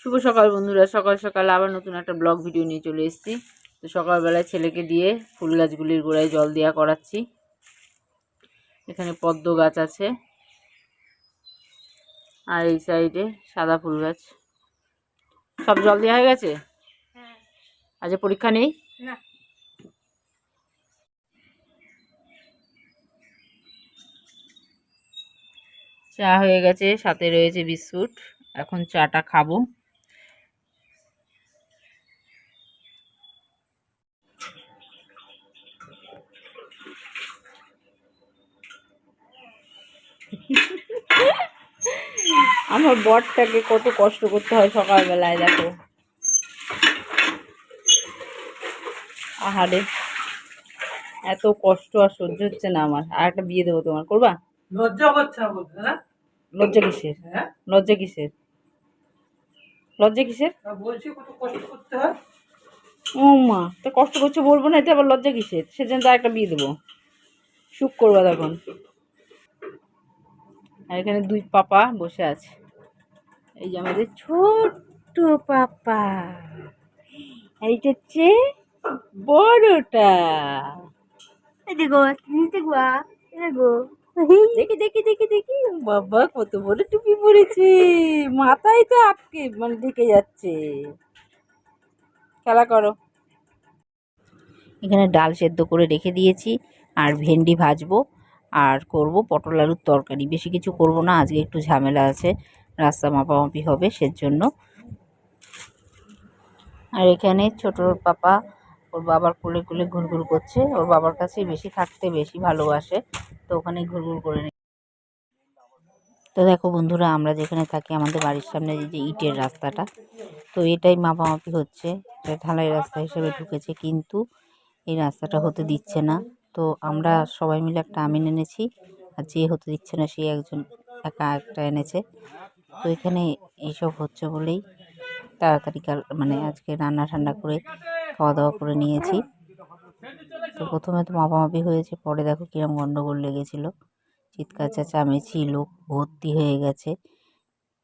শুভ সকাল বন্ধুরা। সকাল সকাল আবার নতুন একটা ব্লগ ভিডিও নিয়ে চলে এসেছি। তো সকালবেলায় ছেলেকে দিয়ে ফুল গাছগুলির গোড়ায় জল দেওয়া করাচ্ছি। এখানে পদ্ম গাছ আছে। আর এই সাইডে সাদা ফুল গাছ। সব জল দেওয়া হয়ে গেছে? হ্যাঁ। আজ পরীক্ষা নেই? না। চা হয়ে গেছে সাথে রয়েছে বিস্কুট। এখন চাটা খাব। আমার বরটাকে কত কষ্ট করতে হয় সকালবেলায় দেখো। আহারে এত কষ্ট আর সহ্য হচ্ছে না আমার। আর একটা বিয়ে দেবো তোমার করবা? লজ্জা করছে বলতে না লজ্জা কিসের? হ্যাঁ? লজ্জা কিসের? লজ্জা কিসের? বলছি কত কষ্ট করতে হয়। ও মা তো কষ্ট করছে বলব না এতে আবার লজ্জা কিসের? সেজন্য তার একটা বিয়ে দেবো। সুখ করবা তখন আর এখানে দুই পাপা বসে আছে। এই যে আমাদের ছোট্ট পাপা। আর এইটা হচ্ছে বড়টা। দেখো দেখো দেখো, দেখি। বাবা, কত বড় টুপি পরেছে। মাথায় তো আটকে মানে ঢেকে যাচ্ছে। খেলা করো। এখানে ডাল সেদ্ধ করে রেখে দিয়েছি, আর ভেন্ডি ভাজবো। আর করব পটল আলুর তরকারি। বেশি কিছু করব না, আজকে একটু ঝামেলা আছে, রাস্তা মাপামাপি হবে সেজন্য। আর এখানে ছোট পাপা, ওর বাবার কোলে কোলে ঘুরঘুর করছে, ওর বাবার কাছেই বেশি থাকতে বেশি ভালোবাসে, তো ওখানে ঘুরঘুর করে তো দেখো বন্ধুরা, আমরা যেখানে থাকি, আমাদের বাড়ির সামনে যে ইটের রাস্তাটা, তো এটাই মাপামাপি হচ্ছে। এটা ঢালাই রাস্তা হিসেবে ঢুকেছে, কিন্তু এই রাস্তাটা হতে দিচ্ছে না। তো আমরা সবাই মিলে একটা আমিন এনেছি। আর যে হতে দিচ্ছে না, সে একজন একা একটা এনেছে। তো এখানে এইসব হচ্ছে বলেই তাড়াতাড়ি কাল মানে আজকে রান্না ঠান্ডা করে খাওয়া দাওয়া করে নিয়েছি। তো প্রথমে তো মাপামাপি হয়েছে, পরে দেখো কিরম গণ্ডগোল লেগেছিল। চিৎকার চেঁচামেচি, লোক ভর্তি হয়ে গেছে।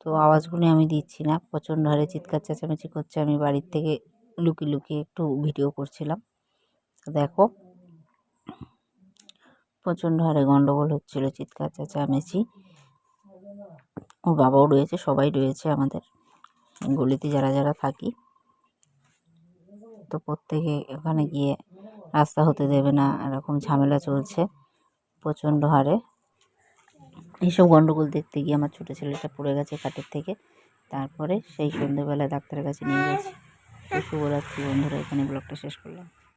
তো আওয়াজগুলো আমি দিচ্ছি না, প্রচণ্ড হারে চিৎকার চেঁচামেচি করছে। আমি বাড়ির থেকে লুকিয়ে লুকিয়ে একটু ভিডিও করছিলাম। দেখো প্রচণ্ড হারে গণ্ডগোল হচ্ছিল, চিৎকার চেঁচামেচি। ওর বাবাও রয়েছে, সবাই রয়েছে আমাদের গলিতে যারা যারা থাকি। তো প্রত্যেকে ওখানে গিয়ে রাস্তা হতে দেবে না, এরকম ঝামেলা চলছে প্রচণ্ড হারে। এইসব গণ্ডগোল দেখতে গিয়ে আমার ছোটো ছেলেটা পড়ে গেছে কাঠের থেকে, তারপরে সেই সন্ধ্যেবেলা ডাক্তারের কাছে নিয়ে গেছি। শুভরাত্রি বন্ধুরা এখানে ব্লগটা শেষ করলাম।